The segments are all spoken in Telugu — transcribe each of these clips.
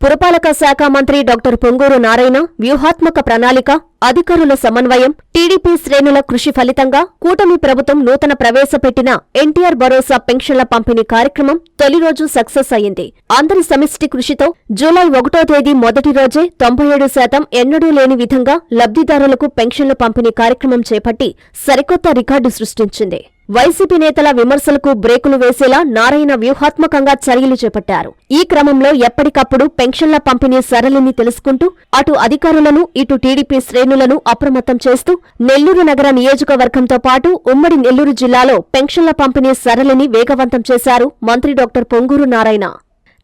పురపాలక శాఖ మంత్రి డాక్టర్ పొంగూరు నారాయణ వ్యూహాత్మక ప్రణాళిక అధికారుల సమన్వయం టీడీపీ శ్రేణుల కృషి ఫలితంగా కూటమి ప్రభుత్వం నూతన ప్రవేశపెట్టిన ఎన్టీఆర్ భరోసా పెన్షన్ల పంపిణీ కార్యక్రమం తొలి రోజు సక్సెస్ అయింది అందరి సమిష్టి కృషితో జూలై ఒకటో తేదీ మొదటి రోజే తొంభై ఏడు శాతం ఎన్నడూ లేని విధంగా లబ్ధిదారులకు పెన్షన్ల పంపిణీ కార్యక్రమం చేపట్టి సరికొత్త రికార్డు సృష్టించింది. వైసీపీ నేతల విమర్శలకు బ్రేకులు వేసేలా నారాయణ వ్యూహాత్మకంగా చర్యలు చేపట్టారు. ఈ క్రమంలో ఎప్పటికప్పుడు పెన్షన్ల పంపిణీ సరళిని తెలుసుకుంటూ అటు అధికారులను ఇటు టీడీపీ శ్రేణులను అప్రమత్తం చేస్తూ నెల్లూరు నగర నియోజకవర్గంతో పాటు ఉమ్మడి నెల్లూరు జిల్లాలో పెన్షన్ల పంపిణీ సరళిని వేగవంతం చేశారు మంత్రి డాక్టర్ పొంగూరు నారాయణ.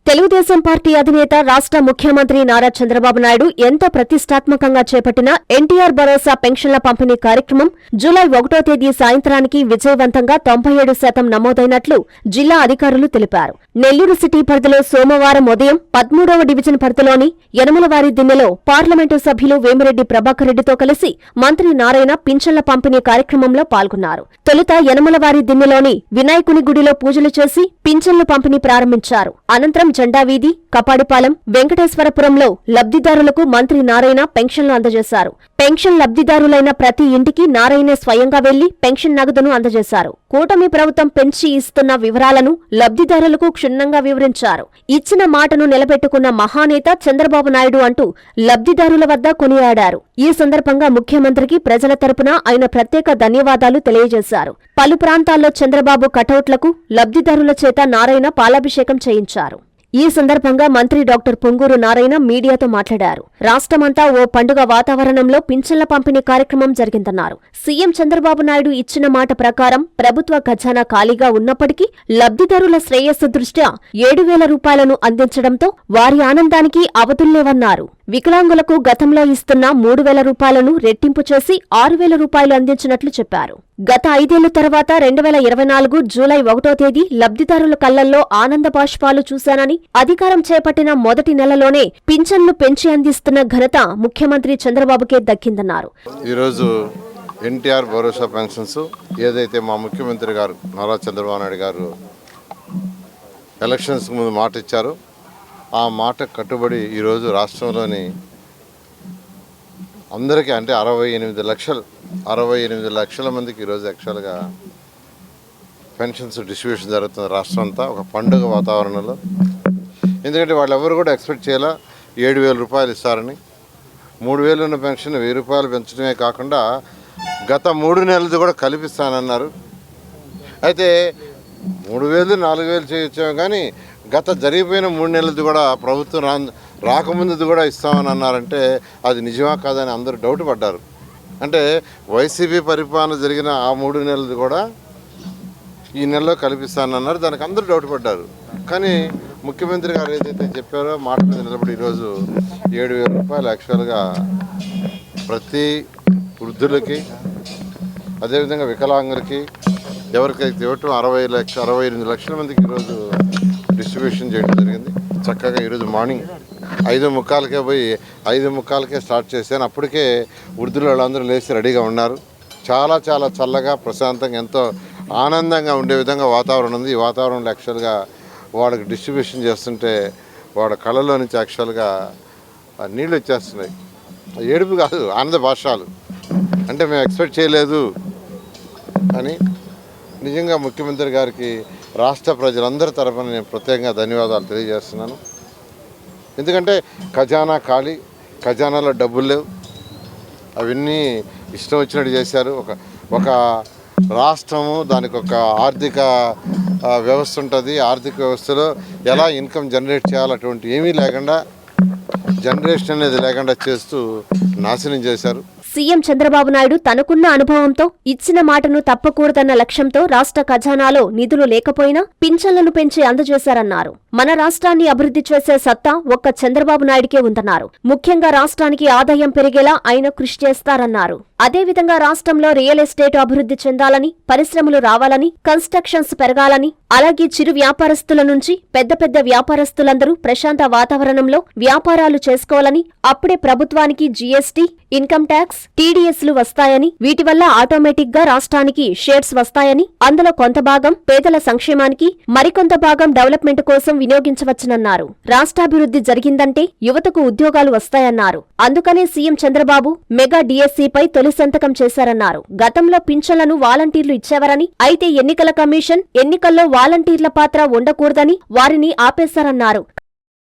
తెలుగుదేశం పార్టీ అధినేత రాష్ట్ర ముఖ్యమంత్రి నారా చంద్రబాబు నాయుడు ఎంత ప్రతిష్టాత్మకంగా చేపట్టిన ఎన్టీఆర్ భరోసా పెన్షన్ల పంపిణీ కార్యక్రమం జూలై ఒకటో తేదీ సాయంత్రానికి విజయవంతంగా తొంభై ఏడు శాతం నమోదైనట్లు జిల్లా అధికారులు తెలిపారు. నెల్లూరు సిటీ పరిధిలో సోమవారం ఉదయం పదమూడవ డివిజన్ పరిధిలోని యనమలవారి దిన్నెలో పార్లమెంటు సభ్యులు వేమిరెడ్డి ప్రభాకర్ రెడ్డితో కలిసి మంత్రి నారాయణ పింఛన్ల పంపిణీ కార్యక్రమంలో పాల్గొన్నారు. తొలుత యనమలవారి దిన్నెలోని వినాయకుని గుడిలో పూజలు చేసి పింఛన్లు పంపిణీ ప్రారంభించారు. అనంతరం జెండా వీధి కపాడిపాలెం వెంకటేశ్వరపురంలో లబ్ధిదారులకు మంత్రి నారాయణ పెన్షన్లు అందజేశారు. పెన్షన్ లబ్ధిదారులైన ప్రతి ఇంటికి నారాయణే స్వయంగా వెళ్ళి పెన్షన్ నగదును అందజేశారు. కూటమి ప్రభుత్వం పెంచి ఇస్తున్న వివరాలను లబ్ధిదారులకు క్షుణ్ణంగా వివరించారు. ఇచ్చిన మాటను నిలబెట్టుకున్న మహానేత చంద్రబాబు నాయుడు అంటూ లబ్ధిదారుల వద్ద కొనియాడారు. ఈ సందర్భంగా ముఖ్యమంత్రికి ప్రజల తరపున ఆయన ప్రత్యేక ధన్యవాదాలు తెలియజేశారు. పలు ప్రాంతాల్లో చంద్రబాబు కటౌట్లకు లబ్ధిదారుల చేత నారాయణ పాలాభిషేకం చేయించారు. ఈ సందర్భంగా మంత్రి డాక్టర్ పొంగూరు నారాయణ మీడియాతో మాట్లాడారు. రాష్ట్రమంతా ఓ పండుగ వాతావరణంలో పింఛన్ల పంపిణీ కార్యక్రమం జరిగిందన్నారు. సీఎం చంద్రబాబు నాయుడు ఇచ్చిన మాట ప్రకారం ప్రభుత్వ ఖజానా ఖాళీగా ఉన్నప్పటికీ లబ్ధిదారుల శ్రేయస్సు దృష్ట్యా ఏడు వేల రూపాయలను అందించడంతో వారి ఆనందానికి అవతుల్లేవన్నారు వికలాంగులకు గతంలో ఇస్తున్న మూడు వేల రూపాయలను రెట్టింపు చేసి ఆరు వేల రూపాయలు అందించినట్లు చెప్పారు. గత ఐదేళ్ళ తర్వాత రెండు వేల ఇరవై నాలుగు జూలై ఒకటో తేదీ లబ్ధిదారుల కళ్ళల్లో ఆనంద బాష్పాలు చూశానని అధికారం చేపట్టిన మొదటి నెలలోనే పింఛన్లు పెంచి అందిస్తున్న ఘనత ముఖ్యమంత్రి చంద్రబాబుకే దక్కిందన్నారు. ఈరోజు ఎన్టీఆర్ భరోసా పెన్షన్స్ ఏదైతే మా ముఖ్యమంత్రి గారు నారా చంద్రబాబు నాయుడు గారు ఎలక్షన్స్ ముందు మాట ఇచ్చారో ఆ మాట కట్టుబడి ఈరోజు రాష్ట్రంలోని అందరికీ అంటే అరవై ఎనిమిది లక్షలు అరవై ఎనిమిది లక్షల మందికి ఈరోజు యాక్చువల్గా పెన్షన్స్ డిస్ట్రిబ్యూషన్ జరుగుతుంది రాష్ట్రం అంతా ఒక పండుగ వాతావరణంలో. ఎందుకంటే వాళ్ళు ఎవరు కూడా ఎక్స్పెక్ట్ చేయాలా? ఏడు వేల రూపాయలు ఇస్తారని. మూడు వేలు ఉన్న పెన్షన్ వెయ్యి రూపాయలు పెంచడమే కాకుండా గత మూడు నెలలది కూడా కల్పిస్తానన్నారు. అయితే మూడు వేలు నాలుగు వేలు చేయొచ్చాము కానీ గత జరిగిపోయిన మూడు నెలలది కూడా ప్రభుత్వం రా రాకముందుది కూడా ఇస్తామని అన్నారంటే అది నిజమా కాదని అందరూ డౌట్ పడ్డారు. అంటే వైసీపీ పరిపాలన జరిగిన ఆ మూడు నెలలది కూడా ఈ నెలలో కల్పిస్తానన్నారు దానికి అందరూ డౌట్ పడ్డారు. కానీ ముఖ్యమంత్రి గారు ఏదైతే చెప్పారో మాట మీద నిలబడి ఈరోజు ఏడు వేల రూపాయలు యాక్చువల్గా ప్రతి వృద్ధులకి అదేవిధంగా వికలాంగులకి ఎవరికైతే ఇవ్వటం అరవై లక్ష అరవై ఎనిమిది లక్షల మందికి ఈరోజు డిస్ట్రిబ్యూషన్ చేయడం జరిగింది. చక్కగా ఈరోజు మార్నింగ్ ఐదు ముక్కాలకే పోయి ఐదు ముక్కాలకే స్టార్ట్ చేశాను అప్పటికే వృద్ధులు వాళ్ళందరూ లేచి రెడీగా ఉన్నారు. చాలా చాలా చల్లగా ప్రశాంతంగా ఎంతో ఆనందంగా ఉండే విధంగా వాతావరణం ఉంది. ఈ వాతావరణంలో యాక్చువల్గా వాళ్ళకి డిస్ట్రిబ్యూషన్ చేస్తుంటే వాళ్ళ కళ్ళలో నుంచి యాక్చువల్గా నీళ్ళు వచ్చేస్తున్నాయి. ఆ ఏడుపు కాదు ఆనంద భాషాలు. అంటే మేము ఎక్స్పెక్ట్ చేయలేదు అని నిజంగా ముఖ్యమంత్రి గారికి రాష్ట్ర ప్రజలందరి తరఫున నేను ప్రత్యేకంగా ధన్యవాదాలు తెలియజేస్తున్నాను. ఎందుకంటే ఖజానా ఖాళీ ఖజానాలో డబ్బులు లేవు. అవన్నీ ఇష్టం వచ్చినట్టు చేశారు. ఒక ఒక రాష్ట్రము దానికి ఒక ఆర్థిక వ్యవస్థ ఉంటుంది. ఆర్థిక వ్యవస్థలో ఎలా ఇన్కమ్ జనరేట్ చేయాలి అటువంటి ఏమీ లేకుండా జనరేషన్ అనేది లేకుండా చేస్తూ నాశనం చేశారు. సీఎం చంద్రబాబు నాయుడు తనకున్న అనుభవంతో ఇచ్చిన మాటను తప్పకూడదన్న లక్ష్యంతో రాష్ట్ర ఖజానాలో నిధులు లేకపోయినా పింఛన్లను పెంచి అందజేశారన్నారు. మన రాష్ట్రాన్ని అభివృద్ధి చేసే సత్తా ఒక్క చంద్రబాబు నాయుడికే ఉందన్నారు. ముఖ్యంగా రాష్ట్రానికి ఆదాయం పెరిగేలా ఆయన కృషి చేస్తారన్నారు. అదేవిధంగా రాష్ట్రంలో రియల్ ఎస్టేట్ అభివృద్ధి చెందాలని పరిశ్రమలు రావాలని కన్స్ట్రక్షన్స్ పెరగాలని అలాగే చిరు వ్యాపారస్తుల నుంచి పెద్ద పెద్ద వ్యాపారస్తులందరూ ప్రశాంత వాతావరణంలో వ్యాపారాలు చేసుకోవాలని అప్పుడే ప్రభుత్వానికి జీఎస్టీ ఇన్కమ్ ట్యాక్స్ టీడీఎస్లు వస్తాయని వీటి వల్ల ఆటోమేటిక్గా రాష్ట్రానికి షేర్స్ వస్తాయని అందులో కొంత భాగం పేదల సంక్షేమానికి మరికొంత భాగం డెవలప్మెంట్ కోసం వినియోగించవచ్చునన్నారు. రాష్ట్రాభివృద్ధి జరిగిందంటే యువతకు ఉద్యోగాలు వస్తాయన్నారు. అందుకనే సీఎం చంద్రబాబు మెగా డీఎస్సీపై తొలి సంతకం చేశారన్నారు. గతంలో పింఛన్లను వాలంటీర్లు ఇచ్చేవారని అయితే ఎన్నికల కమిషన్ ఎన్నికల్లో వాలంటీర్ల పాత్ర ఉండకూడదని వారిని ఆపేశారన్నారు.